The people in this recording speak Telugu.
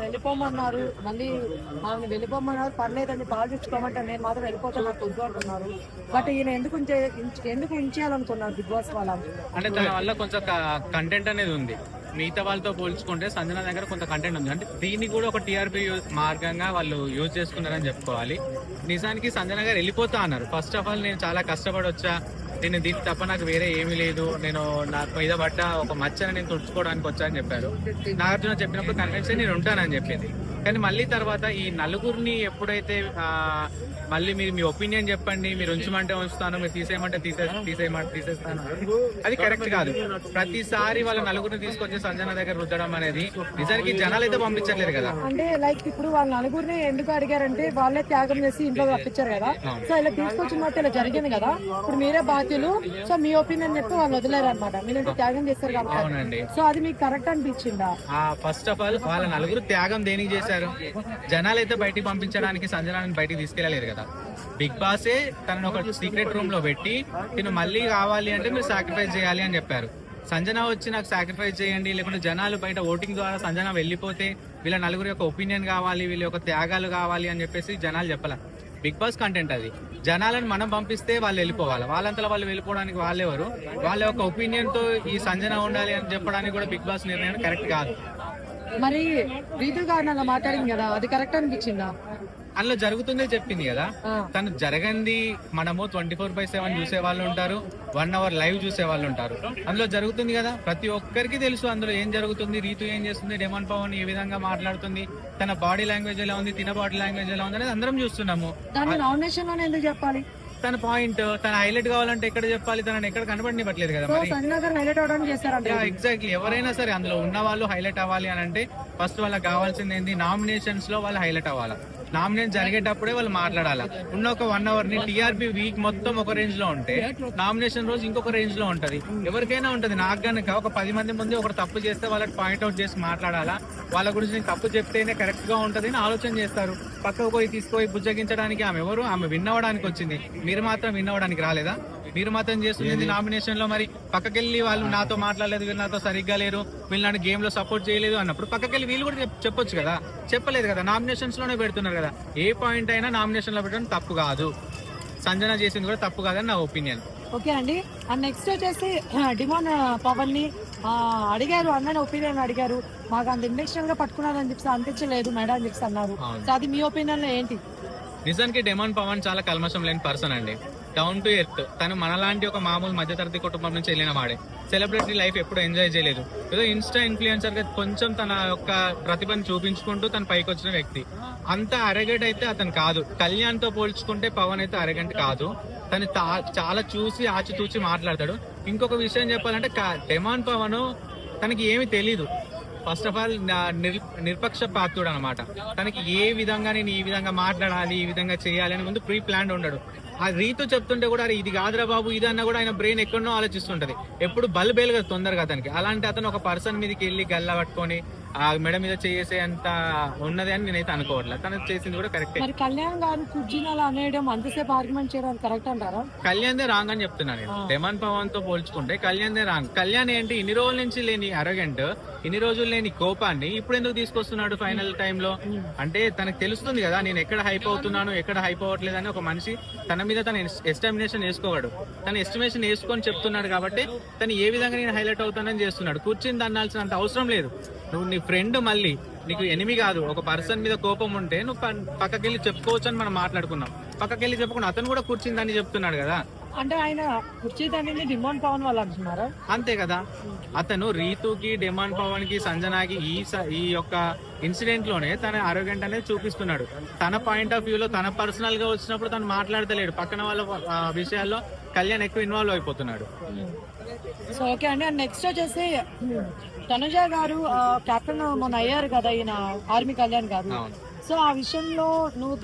వెళ్ళిపోమన్నారు. మళ్ళీ ఆమె వెళ్ళిపోమన్నారు. పర్లేదండి పాలు తెచ్చుకోమంటే నేను మాత్రం వెళ్ళిపోతాను నాకు వద్దు అంటున్నారు. బట్ ఈయన ఎందుకు ఎందుకు ఉంచేయాలనుకున్నారు బిగ్ బాస్ వాళ్ళ? అంటే దాని వల్ల కొంచెం కంటెంట్ అనేది ఉంది. మిగతా వాళ్ళతో పోల్చుకుంటే సంజన దగ్గర కొంత కంటెంట్ ఉంది. అంటే దీన్ని కూడా ఒక టీఆర్పీ మార్గంగా వాళ్ళు యూజ్ చేసుకున్నారని చెప్పుకోవాలి. నిజానికి సంజన గారు వెళ్ళిపోతా అన్నారు. ఫస్ట్ ఆఫ్ ఆల్ నేను చాలా కష్టపడి వచ్చా నేను దీని తప్ప నాకు వేరే ఏమీ లేదు. నేను నాకు మీద పడ్డ ఒక మచ్చని నేను తుడుచుకోవడానికి వచ్చా అని చెప్పారు. నాగార్జున చెప్పినప్పుడు కన్విన్స్ నేను ఉంటానని చెప్పింది. కానీ మళ్ళీ తర్వాత ఈ నలుగురిని ఎప్పుడైతే మళ్ళీ మీరు మీ ఒపీనియన్ చెప్పండి మీరు ఉంచమంటే ఉంచుతాను మీరు తీసేయమంటే తీసే తీసేయమంటే తీసేస్తాను. అది కరెక్ట్ కాదు. ప్రతిసారి వాళ్ళ నలుగురిని తీసుకొచ్చి సంజన దగ్గర రుద్దడం అనేది నిజానికి జనాలు అయితే పంపించట్లేదు కదా. అంటే లైక్ ఇప్పుడు వాళ్ళ నలుగురిని ఎందుకు అడిగారంటే వాళ్ళే త్యాగం చేసి ఇంట్లో రప్పించారు కదా. సో ఇలా తీసుకొచ్చిన ఇలా జరిగింది కదా. ఇప్పుడు మీరే బాధ్యులు. సో మీ ఒపీనియన్ చెప్పి వాళ్ళు వదిలేరు అనమాట మీరు త్యాగం చేస్తారు కాబట్టి. సో అది మీకు కరెక్ట్ అనిపించిందా? ఆ ఫస్ట్ ఆఫ్ ఆల్ వాళ్ళ నలుగురు త్యాగం దేనికి చేశారు. జనాలు అయితే బయటికి పంపించడానికి సంజనాన్ని బయటికి తీసుకెళ్ళలేరు కదా. బిగ్ బాసే తనను ఒక సీక్రెట్ రూమ్లో పెట్టి నేను మళ్ళీ కావాలి అంటే మీరు సాక్రిఫైస్ చేయాలి అని చెప్పారు. సంజన వచ్చి నాకు సాక్రిఫైస్ చేయండి. లేకుంటే జనాలు బయట ఓటింగ్ ద్వారా సంజన వెళ్ళిపోతే వీళ్ళ నలుగురి యొక్క ఒపీనియన్ కావాలి వీళ్ళ యొక్క త్యాగాలు కావాలి అని చెప్పేసి జనాలు చెప్పాల. బిగ్ బాస్ కంటెంట్ అది. జనాలను మనం పంపిస్తే వాళ్ళు వెళ్ళిపోవాలి. వాళ్ళంతలో వాళ్ళు వెళ్ళిపోవడానికి వాళ్ళెవరు వాళ్ళ యొక్క ఒపీనియన్తో ఈ సంజన ఉండాలి అని చెప్పడానికి కూడా బిగ్ బాస్ నిర్ణయం కరెక్ట్ కాదు. మరి రీతు గారిని అలా మాట్లాడింది కదా అది కరెక్ట్ అనిపించిందా? అందులో జరుగుతుందే చెప్పింది కదా. తను జరగంది మనము ట్వంటీ ఫోర్ బై సెవెన్ చూసే వాళ్ళు ఉంటారు వన్ అవర్ లైవ్ చూసే వాళ్ళు ఉంటారు. అందులో జరుగుతుంది కదా ప్రతి ఒక్కరికి తెలుసు అందులో ఏం జరుగుతుంది రీతు ఏం చేస్తుంది డెమన్ పవన్ ఏ విధంగా మాట్లాడుతుంది తన బాడీ లాంగ్వేజ్ ఎలా ఉంది తిన బాడీ లాంగ్వేజ్ ఎలా ఉంది అనేది అందరం చూస్తున్నాము. దాన్ని నామినేషన్ ఎందుకు చెప్పాలి? తన పాయింట్ తన హైలైట్ కావాలంటే ఎక్కడ చెప్పాలి? తనని ఎక్కడ కనబడినివ్వట్లేదు కదా సో మరి? సంజనా గారు హైలైట్ అవడానికి చేస్తారంట ఎగ్జాక్ట్లీ. ఎవరైనా సరే అందులో ఉన్న వాళ్ళు హైలైట్ అవ్వాలి అని అంటే ఫస్ట్ వాళ్ళకి కావాల్సింది ఏంది? నామినేషన్స్లో వాళ్ళు హైలైట్ అవ్వాలి. నామినేషన్ జరిగేటప్పుడే వాళ్ళు మాట్లాడాలి? ఉన్న ఒక వన్ అవర్ని టీఆర్పీ వీక్ మొత్తం ఒక రేంజ్లో ఉంటే నామినేషన్ రోజు ఇంకొక రేంజ్లో ఉంటది. ఎవరికైనా ఉంటది. నాకు గనుక ఒక పది మంది ముందు ఒకరు తప్పు చేస్తే వాళ్ళకి పాయింట్ అవుట్ చేసి మాట్లాడాలా? వాళ్ళ గురించి నేను తప్పు చెప్తేనే కరెక్ట్గా ఉంటది అని ఆలోచన చేస్తారు. పక్కకు పోయి తీసుకుపోయి బుజ్జగించడానికి ఆమె ఎవరు? ఆమె విన్నవడానికి వచ్చింది. మీరు మాత్రం విన్నవడానికి రాలేదా? మీరు మాత్రం చేస్తుంది నామినేషన్లో మరి పక్కకెళ్ళి వాళ్ళు నాతో మాట్లాడలేదు వీళ్ళు నాతో సరిగ్గా లేరు వీళ్ళు నన్ను గేమ్లో సపోర్ట్ చేయలేదు అన్నప్పుడు పక్కకెళ్ళి వీళ్ళు కూడా చెప్- చెప్పొచ్చు కదా? చెప్పలేదు కదా. నామినేషన్స్లోనే పెడుతున్నారు కదా. ఏ పాయింట్ అయినా నామినేషన్లో పెట్టడం తప్పు కాదు. సంజన చేసింది కూడా తప్పు కాదని నా ఒపీనియన్ ఓకే అండి. అండ్ నెక్స్ట్ వచ్చేసి డిమాండ్ పవన్ని అడిగారు అన్నని ఒపీనియన్ అడిగారు. మాకు అంత ఇండక్షన్గా పట్టుకున్నారని చెప్పి అనిపించలేదు మేడం అని చెప్పి అన్నారు. అది మీ ఒపీనియన్లో ఏంటి? నిజానికి డెమాన్ పవన్ చాలా కల్మషం లేని పర్సన్ అండి. డౌన్ టు ఎర్త్ తను మనలాంటి ఒక మామూలు మధ్యతరగతి కుటుంబం నుంచి వెళ్ళిన వాడే. సెలబ్రిటీ లైఫ్ ఎప్పుడు ఎంజాయ్ చేయలేదు. ఏదో ఇన్స్టా ఇన్ఫ్లుయెన్సర్గా కొంచెం తన యొక్క ప్రతిభను చూపించుకుంటూ తన పైకి వచ్చిన వ్యక్తి. అంత అరగెంట్ అయితే అతను కాదు. కళ్యాణ్తో పోల్చుకుంటే పవన్ అయితే అరగెంట్ కాదు. తను తా- చాలా చూసి ఆచితూచి మాట్లాడతాడు. ఇంకొక విషయం చెప్పాలంటే డెమాన్ పవన్ తనకి ఏమీ తెలీదు. ఫస్ట్ ఆఫ్ ఆల్ నిరపక్ష పాత్రుడు అనమాట తనకి ఏ విధంగా నేను ఈ విధంగా మాట్లాడాలి ఈ విధంగా చేయాలి అని ముందు ప్రీ ప్లాన్ ఉండడు. ఆ రీతు చెప్తుంటే కూడా అరే ఇది కాదురా బాబు ఇది అన్న కూడా ఆయన బ్రెయిన్ ఎక్కడో ఆలోచిస్తుంటది. ఎప్పుడు బల్ బేలుగా తొందరగా అతనికి అలాంటి అతను ఒక పర్సన్ మీదకి వెళ్ళి గల్లా పట్టుకొని ఆ మెడ మీద చేసే అంత ఉన్నది అని నేనైతే అనుకోవట్లేదు తను చేసింది కూడా కరెక్టే. మరి కళ్యాణ్ గారు కుర్జీని అలా అనేయడం అంతసేపు ఆర్గ్యుమెంట్ చేయడం కరెక్ట్ అంటారా? కళ్యాణ్ దే రాంగ్ అని చెప్తున్నాను నేను. పవన్తో పోల్చుకుంటే కళ్యాణ్ దే రాంగ్. కళ్యాణ్ ఏంటి ఇన్ని రోజుల నుంచి లేని అరగంట్ ఇన్ని రోజులు లేని కోపాన్ని ఇప్పుడు ఎందుకు తీసుకొస్తున్నాడు ఫైనల్ టైంలో అంటే తనకు తెలుస్తుంది కదా నేను ఎక్కడ హైప్ అవుతున్నాను ఎక్కడ హైప్ అవ్వట్లేదు అని ఒక మనిషి తన మీద తన ఎస్టిమేషన్ వేసుకోవాడు తన ఎస్టిమేషన్ వేసుకొని చెప్తున్నాడు కాబట్టి తను ఏ విధంగా నేను హైలైట్ అవుతానని చేస్తున్నాడు. కూర్చుని అనాల్సినంత అవసరం లేదు. నువ్వు నీ ఫ్రెండ్ మళ్ళీ నీకు ఎనిమి కాదు ఒక పర్సన్ మీద కోపం ఉంటే నువ్వు పక్కకెళ్ళి చెప్పుకోవచ్చు అని మనం మాట్లాడుకున్నాం. పక్కకెళ్ళి చెప్పుకున్నా. అతను కూడా కూర్చుందని చెప్తున్నాడు కదా. అంటే ఆయన కుర్చీ తండ్రిని డిమాండ్ పవన్ వాళ్ళు అంటున్నారా? అంతే కదా. అతను రీతుకి డిమాండ్ పవన్కి సంజనాకి ఈ ఈ యొక్క ఇన్సిడెంట్లోనే తన ఆరోగ్యం అనేది చూపిస్తున్నాడు. తన పాయింట్ ఆఫ్ వ్యూలో తన పర్సనల్గా వచ్చినప్పుడు తను మాట్లాడతలేడు. పక్కన వాళ్ళ విషయాల్లో కళ్యాణ్ ఎక్కువ ఇన్వాల్వ్ అయిపోతున్నాడు. సో ఓకే అండి. అండ్ నెక్స్ట్ వచ్చేసి తనుజ గారు కెప్టెన్ మొన్న అయ్యారు కదా ఈయన ఆర్మీ కళ్యాణ్ గారు. సో ఆ విషయంలో నువ్వు